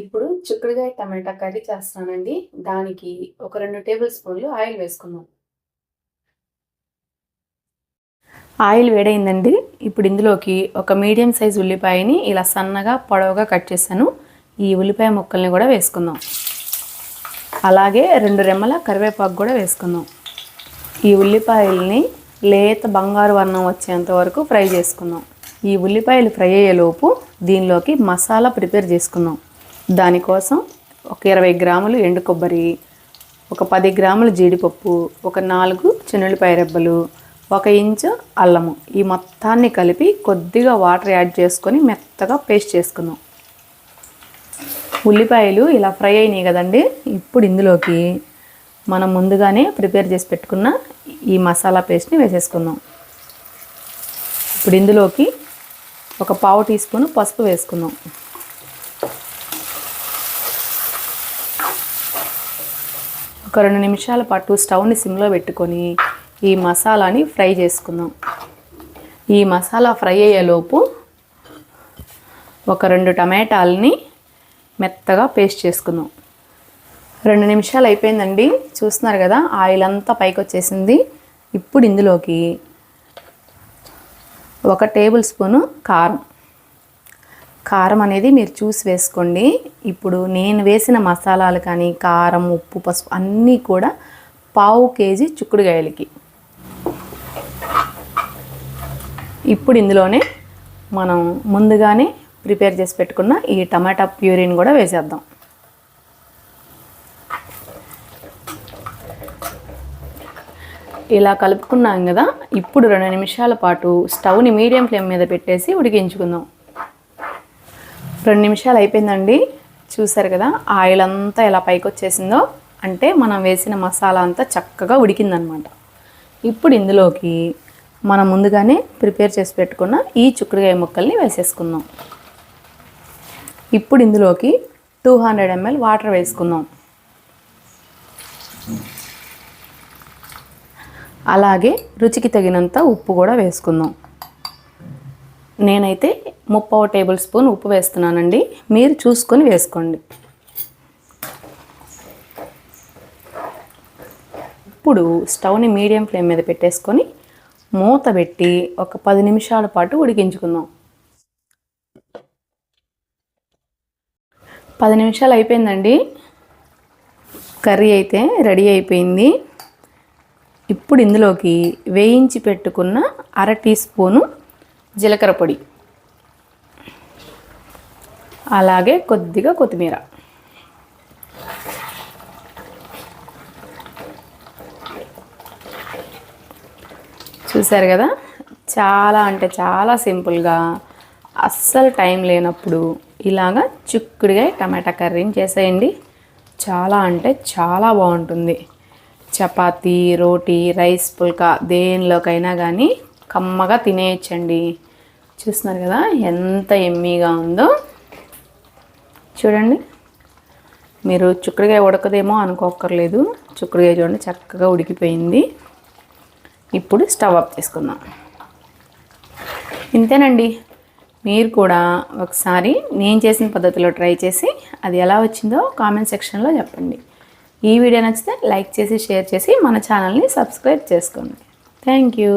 ఇప్పుడు చిక్కుడుగాయ టమాటా కర్రీ చేస్తానండి. దానికి ఒక రెండు టేబుల్ స్పూన్లు ఆయిల్ వేసుకుందాం. ఆయిల్ వేడైందండి. ఇప్పుడు ఇందులోకి ఒక మీడియం సైజ్ ఉల్లిపాయని ఇలా సన్నగా పొడవుగా కట్ చేశాను. ఈ ఉల్లిపాయ ముక్కల్ని కూడా వేసుకుందాం. అలాగే రెండు రెమ్మల కరివేపాకు కూడా వేసుకుందాం. ఈ ఉల్లిపాయల్ని లేత బంగారు వర్ణం వచ్చేంత వరకు ఫ్రై చేసుకుందాం. ఈ ఉల్లిపాయలు ఫ్రై అయ్యేలోపు దీనిలోకి మసాలా ప్రిపేర్ చేసుకుందాం. దానికోసం ఒక ఇరవై గ్రాములు ఎండు కొబ్బరి ఒక పది గ్రాములు జీడిపప్పు ఒక నాలుగు చిన్నులపాయ రెబ్బలు ఒక ఇంచు అల్లము. ఈ మొత్తాన్ని కలిపి కొద్దిగా వాటర్ యాడ్ చేసుకొని మెత్తగా పేస్ట్ చేసుకుందాం. ఉల్లిపాయలు ఇలా ఫ్రై అయినాయి కదండి. ఇప్పుడు ఇందులోకి మనం ముందుగానే ప్రిపేర్ చేసి పెట్టుకున్న ఈ మసాలా పేస్ట్ని వేసేసుకుందాం. ఇప్పుడు ఇందులోకి ఒక పావు టీ స్పూన్ పసుపు వేసుకుందాం. ఒక రెండు నిమిషాల పాటు స్టవ్ని సిమ్లో పెట్టుకొని ఈ మసాలాని ఫ్రై చేసుకుందాం. ఈ మసాలా ఫ్రై అయ్యేలోపు ఒక రెండు టమాటాలని మెత్తగా పేస్ట్ చేసుకుందాం. రెండు నిమిషాలు అయిపోయిందండి. చూస్తున్నారు కదా ఆయిల్ అంతా పైకి వచ్చేసింది. ఇప్పుడు ఇందులోకి ఒక టేబుల్ స్పూను కారం. కారం అనేది మీరు చూసి వేసుకోండి. ఇప్పుడు నేను వేసిన మసాలాలు కానీ కారం ఉప్పు పసుపు అన్నీ కూడా పావు కేజీ చిక్కుడుగాయలకి ఇప్పుడు ఇందులోనే మనం ముందుగానే ప్రిపేర్ చేసి పెట్టుకున్న ఈ టమాటా ప్యూరీని కూడా వేసేద్దాం. ఇలా కలుపుకున్నాం కదా ఇప్పుడు రెండు నిమిషాల పాటు స్టవ్ని మీడియం ఫ్లేమ్ మీద పెట్టేసి ఉడికించుకుందాం. రెండు నిమిషాలు అయిపోయిందండి. చూసారు కదా ఆయిల్ అంతా ఎలా పైకి వచ్చేసిందో అంటే మనం వేసిన మసాలా అంతా చక్కగా ఉడికిందనమాట. ఇప్పుడు ఇందులోకి మనం ముందుగానే ప్రిపేర్ చేసి పెట్టుకున్న ఈ చిక్కుడుకాయ ముక్కల్ని వేసేసుకుందాం. ఇప్పుడు ఇందులోకి టూ హండ్రెడ్ ఎంఎల్ వాటర్ వేసుకుందాం. అలాగే రుచికి తగినంత ఉప్పు కూడా వేసుకుందాం. నేనైతే ముప్పావు టేబుల్ స్పూన్ ఉప్పు వేస్తున్నానండి. మీరు చూసుకొని వేసుకోండి. ఇప్పుడు స్టవ్ని మీడియం ఫ్లేమ్ మీద పెట్టేసుకొని మూత పెట్టి ఒక పది నిమిషాల పాటు ఉడికించుకుందాం. పది నిమిషాలు అయిపోయిందండి. కర్రీ అయితే రెడీ అయిపోయింది. ఇప్పుడు ఇందులోకి వేయించి పెట్టుకున్న అర టీ స్పూను జీలకర్ర పొడి. అలాగే కొద్దిగా కొత్తిమీర. చూసారు కదా? చాలా అంటే చాలా సింపుల్గా అస్సలు టైం లేనప్పుడు ఇలాగా చిక్కుడుగా టమాటా కర్రీని చేసేయండి. చాలా అంటే చాలా బాగుంటుంది. చపాతీ రోటీ రైస్ పుల్కా దేనిలోకైనా కానీ కమ్మగా తినేయచ్చండి. చూస్తున్నారు కదా ఎంత ఎమ్మీగా ఉందో. చూడండి. మీరు చుక్కడికాయ ఉడకదేమో అనుకోక్కర్లేదు. చుక్కడికాయ చూడండి చక్కగా ఉడికిపోయింది. ఇప్పుడు స్టవ్ ఆఫ్ చేసుకుందాం. ఇంతేనండి. మీరు కూడా ఒకసారి నేను చేసిన పద్ధతిలో ట్రై చేసి అది ఎలా వచ్చిందో కామెంట్ సెక్షన్లో చెప్పండి. ఈ వీడియో నచ్చితే లైక్ చేసి షేర్ చేసి మన ఛానల్ని సబ్స్క్రైబ్ చేసుకోండి. Thank you.